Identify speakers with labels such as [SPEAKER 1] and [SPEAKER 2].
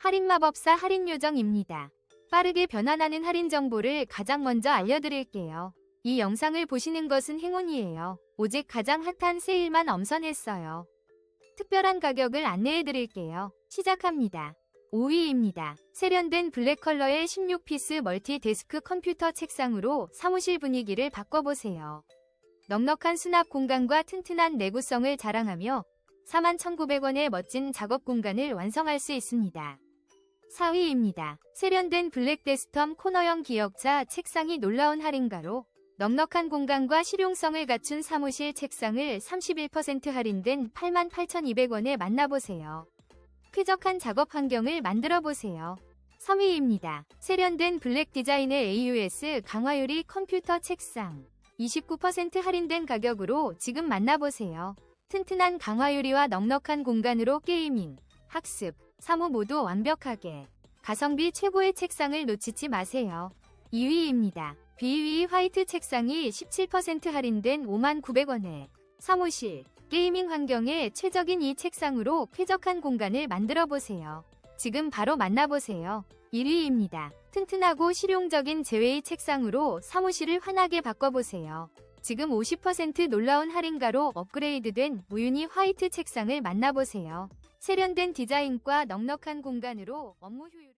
[SPEAKER 1] 할인 마법사 할인 요정입니다. 빠르게 변환하는 할인 정보를 가장 먼저 알려드릴게요. 이 영상을 보시는 것은 행운이에요. 오직 가장 핫한 세일만 엄선했어요. 특별한 가격을 안내해드릴게요. 시작합니다. 5위입니다. 세련된 블랙 컬러의 16피스 멀티 데스크 컴퓨터 책상으로 사무실 분위기를 바꿔보세요. 넉넉한 수납 공간과 튼튼한 내구성을 자랑하며 41,900원의 멋진 작업 공간을 완성할 수 있습니다. 4위입니다. 세련된 블랙 데스텀 코너형 기역자 책상이 놀라운 할인가로 넉넉한 공간과 실용성을 갖춘 사무실 책상을 31% 할인된 88,200원에 만나보세요. 쾌적한 작업 환경을 만들어 보세요. 3위입니다. 세련된 블랙 디자인의 AUS 강화유리 컴퓨터 책상. 29% 할인된 가격으로 지금 만나보세요. 튼튼한 강화유리와 넉넉한 공간으로 게이밍, 학습, 사무 모두 완벽하게. 가성비 최고의 책상을 놓치지 마세요. 2위입니다. 비위 화이트 책상이 17% 할인된 59,900원에 사무실, 게이밍 환경에 최적인 이 책상으로 쾌적한 공간을 만들어 보세요. 지금 바로 만나보세요. 1위입니다. 튼튼하고 실용적인 제외의 책상으로 사무실을 환하게 바꿔보세요. 지금 50% 놀라운 할인가로 업그레이드된 무유니 화이트 책상을 만나보세요. 세련된 디자인과 넉넉한 공간으로 업무 효율을